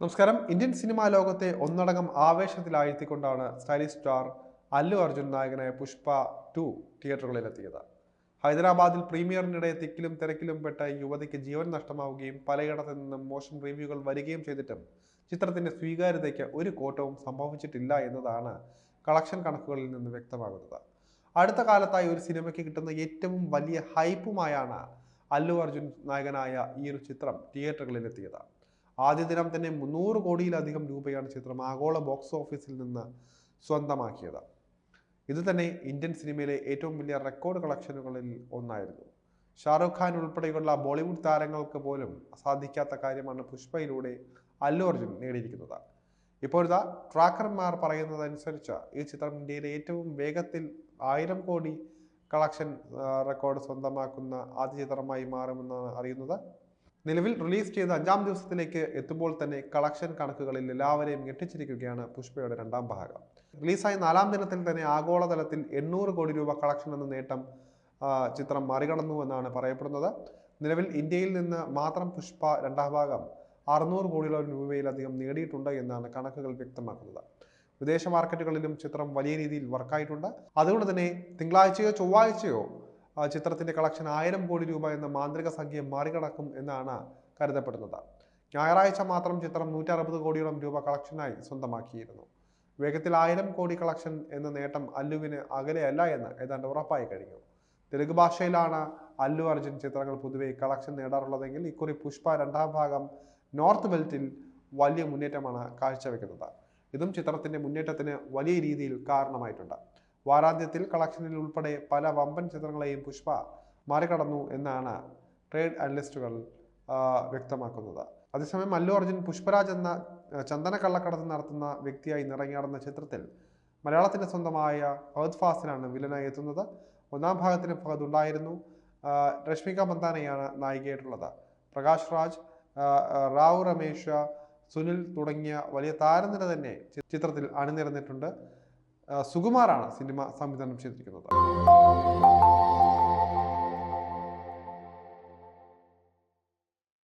നമസ്കാരം. Indian cinema ലോകത്തെ ഒന്നടങ്കം ആവേശത്തിലാഴ്ത്തിക്കൊണ്ടാണ് സ്റ്റൈലിഷ് സ്റ്റാർ അല്ലു അർജുൻ നായകനായ പുഷ്പ ടു തിയേറ്ററുകളിലെത്തിയത്. ഹൈദരാബാദിൽ പ്രീമിയറിനിടെ തിക്കിലും തിരക്കിലും പെട്ട യുവതിക്ക് ജീവൻ നഷ്ടമാവുകയും പലയിടത്തു നിന്നും മോശം റിവ്യൂകൾ വരികയും ചെയ്തിട്ടും ചിത്രത്തിന്റെ സ്വീകാര്യതയ്ക്ക് ഒരു കോട്ടവും സംഭവിച്ചിട്ടില്ല എന്നതാണ് കളക്ഷൻ കണക്കുകളിൽ നിന്ന് വ്യക്തമാകുന്നത്. അടുത്ത കാലത്തായി ഒരു സിനിമയ്ക്ക് കിട്ടുന്ന ഏറ്റവും വലിയ ഹൈപ്പുമായാണ് അല്ലു അർജുൻ നായകനായ ഈ ഒരു ചിത്രം തിയേറ്ററുകളിലെത്തിയത്. ആദ്യ ദിനം തന്നെ മുന്നൂറ് കോടിയിലധികം രൂപയാണ് ചിത്രം ആഗോള ബോക്സ് ഓഫീസിൽ നിന്ന് സ്വന്തമാക്കിയത്. ഇത് തന്നെ ഇന്ത്യൻ സിനിമയിലെ ഏറ്റവും വലിയ റെക്കോർഡ് കളക്ഷനുകളിൽ ഒന്നായിരുന്നു. ഷാറുഖ് ഖാൻ ഉൾപ്പെടെയുള്ള ബോളിവുഡ് താരങ്ങൾക്ക് പോലും സാധിക്കാത്ത കാര്യമാണ് പുഷ്പയിലൂടെ അല്ലു അർജുൻ നേടിയിരിക്കുന്നത്. ഇപ്പോഴത്തെ ട്രാക്കർമാർ പറയുന്നതനുസരിച്ച് ഈ ചിത്രം ഇന്ത്യയിലെ ഏറ്റവും വേഗത്തിൽ ആയിരം കോടി കളക്ഷൻ റെക്കോർഡ് സ്വന്തമാക്കുന്ന ആദ്യ ചിത്രമായി മാറുമെന്നാണ് അറിയുന്നത്. നിലവിൽ റിലീസ് ചെയ്ത അഞ്ചാം ദിവസത്തിലേക്ക് എത്തുമ്പോൾ തന്നെ കളക്ഷൻ കണക്കുകളിൽ എല്ലാവരെയും ഞെട്ടിച്ചിരിക്കുകയാണ് പുഷ്പയുടെ രണ്ടാം ഭാഗം. റിലീസായ നാലാം ദിനത്തിൽ തന്നെ ആഗോളതലത്തിൽ എണ്ണൂറ് കോടി രൂപ കളക്ഷൻ എന്ന നേട്ടം ചിത്രം മറികടന്നു എന്നാണ് പറയപ്പെടുന്നത്. നിലവിൽ ഇന്ത്യയിൽ നിന്ന് മാത്രം പുഷ്പ രണ്ടാം ഭാഗം അറുന്നൂറ് കോടിയോളം രൂപയിലധികം നേടിയിട്ടുണ്ട് എന്നാണ് കണക്കുകൾ വ്യക്തമാക്കുന്നത്. വിദേശ മാർക്കറ്റുകളിലും ചിത്രം വലിയ രീതിയിൽ വർക്കായിട്ടുണ്ട് അതുകൊണ്ട് തന്നെ തിങ്കളാഴ്ചയോ ചൊവ്വാഴ്ചയോ ചിത്രത്തിന്റെ കളക്ഷൻ ആയിരം കോടി രൂപ എന്ന മാന്ത്രിക സംഖ്യ മറികടക്കും എന്നാണ് കരുതപ്പെടുന്നത്. ഞായറാഴ്ച മാത്രം ചിത്രം നൂറ്റി അറുപത് കോടിയോളം രൂപ കളക്ഷനായി സ്വന്തമാക്കിയിരുന്നു. വേഗത്തിൽ ആയിരം കോടി കളക്ഷൻ എന്ന നേട്ടം അല്ലുവിന് അകലെയല്ല എന്ന് ഏതാണ്ട് ഉറപ്പായി കഴിഞ്ഞു. തെലുങ്ക് ഭാഷയിലാണ് അല്ലു അർജുൻ ചിത്രങ്ങൾ പൊതുവെ കളക്ഷൻ നേടാറുള്ളതെങ്കിൽ ഇക്കുറി പുഷ്പ രണ്ടാം ഭാഗം നോർത്ത് ബെൽറ്റിൽ വലിയ മുന്നേറ്റമാണ് കാഴ്ചവെക്കുന്നത്. ഇതും ചിത്രത്തിന്റെ മുന്നേറ്റത്തിന് വലിയ രീതിയിൽ കാരണമായിട്ടുണ്ട്. വാരാന്ത്യത്തിൽ കളക്ഷനിൽ ഉൾപ്പെടെ പല വമ്പൻ ചിത്രങ്ങളെയും പുഷ്പ മറികടന്നു എന്നാണ് ട്രേഡ് അനലിസ്റ്റുകൾ വ്യക്തമാക്കുന്നത്. അതേസമയം അല്ലു അർജുൻ പുഷ്പരാജ് എന്ന ചന്ദന കള്ളക്കടത്ത് നടത്തുന്ന വ്യക്തിയായി നിറങ്ങിയാടുന്ന ചിത്രത്തിൽ മലയാളത്തിന്റെ സ്വന്തമായ ഫഹദ് ഫാസിലാണ് വില്ലനായി എത്തുന്നത്. ഒന്നാം ഭാഗത്തിന് ഫഹദ് ഉണ്ടായിരുന്നു. രശ്മിക മന്ദാനയാണ് നായികയായിട്ടുള്ളത്. പ്രകാശ് രാജ് റാവു രമേശ സുനിൽ തുടങ്ങിയ വലിയ താരനിര തന്നെ ചിത്രത്തിൽ അണിനിരന്നിട്ടുണ്ട്. സുകുമാറാണ് സിനിമ സംവിധാനം ചെയ്തിരിക്കുന്നത്.